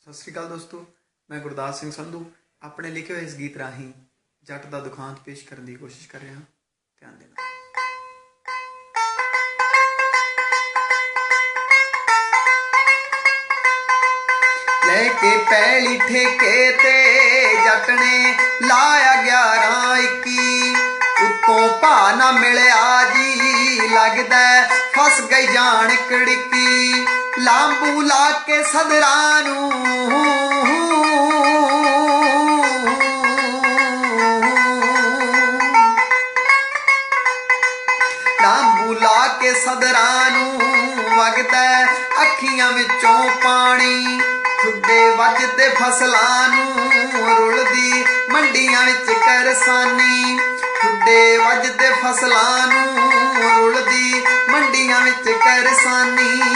ਸਤਿ ਸ੍ਰੀ ਅਕਾਲ ਦੋਸਤੋ, ਮੈਂ ਗੁਰਦਾਸ ਸਿੰਘ ਸੰਧੂ, ਆਪਣੇ ਲਿਖੇ ਹੋਏ ਇਸ ਗੀਤ ਰਾਹੀਂ ਜੱਟ ਦਾ ਦੁਖਾਂਤ ਪੇਸ਼ ਕਰਨ ਦੀ ਕੋਸ਼ਿਸ਼ ਕਰ ਰਿਹਾ ਹਾਂ। ਧਿਆਨ ਦੇਣਾ। ਲੈ ਕੇ ਪੈਲੀ ਠੇਕੇ ਤੇ ਜੱਟ ਨੇ ਲਾਇਆ 11 21 ਉੱਤੋਂ ਭਾ ਨਾ ਮਿਲਿਆ ਜੀ, ਲੱਗਦਾ ਫਸ ਗਈ ਜਾਣ ਕੜਕੀ। ਲਾਂਬੂ ਲਾ ਕੇ ਸਦਰਾਂ ਨੂੰ। ਲਾਂਬੂ ਲਾ ਕੇ ਸਦਰਾਂ ਨੂੰ ਵਗਦਾ ਅੱਖੀਆਂ ਵਿੱਚੋਂ ਪਾਣੀ। ਠੁੱਡੇ ਵੱਜਦੇ ਫਸਲਾਂ ਨੂੰ ਰੁਲਦੀ ਮੰਡੀਆਂ ਵਿੱਚ ਕਰਸਾਨੀ। ਠੁੱਡੇ ਵੱਜਦੇ ਫਸਲਾਂ ਨੂੰ ਰੁਲਦੀ ਮੰਡੀਆਂ ਵਿੱਚ ਕਰਸਾਨੀ।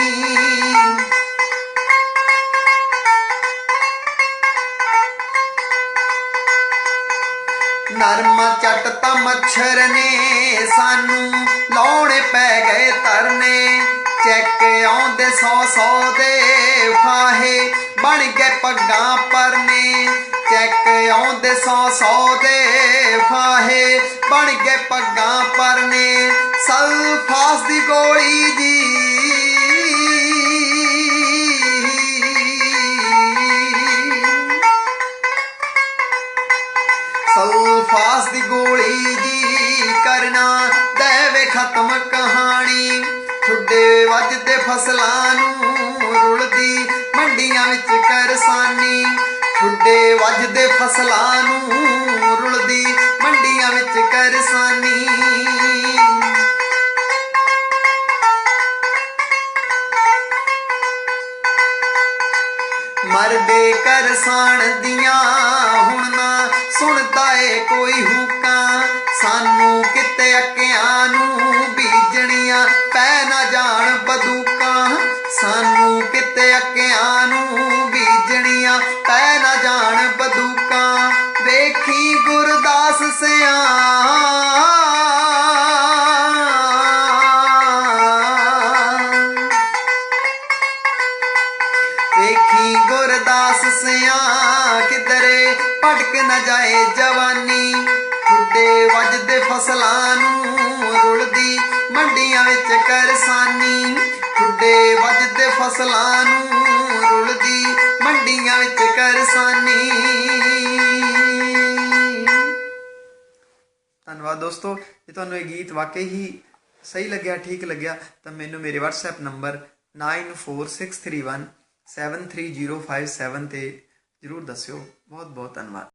ਨਰਮ ਚੱਟ ਤਾਂ ਮੱਛਰ ਨੇ ਸਾਨੂੰ, ਲਾਉਣੇ ਪੈ ਗਏ ਤਰਨੇ ਚੈੱਕ ਆਉਂਦੇ ਸੌ ਸੌ ਦੇ ਫਾਹੇ, ਬਣ ਗਏ ਪੱਗਾਂ ਪਰਨੇ। ਚੈੱਕ ਆਉਂਦੇ ਸੌ ਸੌ ਦੇ ਫਾਹੇ, ਬਣ ਗਏ ਪੱਗਾਂ ਪਰਨੇ। ਸਲਫਾਸ ਦੀ ਗੋਲੀ ਜੀ ਕਰਨਾ ਦੇਵੇ ਖਤਮ ਕਹਾਣੀ। ਠੁੱਡੇ ਵੱਜਦੇ ਫਸਲਾਂ ਨੂੰ ਰੁਲਦੀ, ਮੰਡੀਆਂ ਵਿੱਚ ਕਰਸਾਨੀ ਠੁੱਡੇ ਵੱਜਦੇ ਫਸਲਾਂ ਨੂੰ ਰੁਲਦੀ, ਮੰਡੀਆਂ ਵਿੱਚ ਕਰਸਾਨੀ ਮਰਦੇ ਕਰਸਾਣ ਦੀਆਂ ਹੁਣ ਨਾ ਸੁਣਦਾ ਏ ਕੋਈ ਹੁਕਾਂ। ਸਾਨੂੰ ਅੱਕਿਆਂ ਨੂੰ ਬੀਜਣੀਆਂ, ਪੈ ਨਾ ਜਾਣ ਬਦੂਕਾਂ। ਸਾਨੂੰ ਕਿਤੇ ਅੱਕਿਆਂ ਨੂੰ ਬੀਜਣੀਆਂ, ਪੈ ਨਾ ਜਾਣ ਬਦੂਕਾਂ। ਵੇਖੀ ਗੁਰਦਾਸ ਸਿਆਂ ਗੁਰਦਾਸ ਸਿਆ ਕਿਧਰੇ ਭਟਕ ਨਾ ਜਾਏ ਜਵਾਨੀ। ਫਸਲਾਂ ਨੂੰ ਰੁਲਦੀ, ਮੰਡੀਆਂ ਵਿੱਚ ਕਰਸਾਨੀ। ਠੁੱਡੇ ਵੱਜਦੇ ਫਸਲਾਂ ਨੂੰ ਰੁਲਦੀ, ਮੰਡੀਆਂ ਵਿੱਚ ਕਰਸਾਨੀ। ਧੰਨਵਾਦ ਦੋਸਤੋ, ਜੇ ਤੁਹਾਨੂੰ ਇਹ ਗੀਤ ਵਾਕਈ ਹੀ ਸਹੀ ਲੱਗਿਆ, ਠੀਕ ਲੱਗਿਆ, ਤਾਂ ਮੈਨੂੰ ਮੇਰੇ WhatsApp ਨੰਬਰ 9463173057 ਤੇ ਜਰੂਰ ਦੱਸਿਓ। ਬਹੁਤ ਬਹੁਤ ਧੰਨਵਾਦ।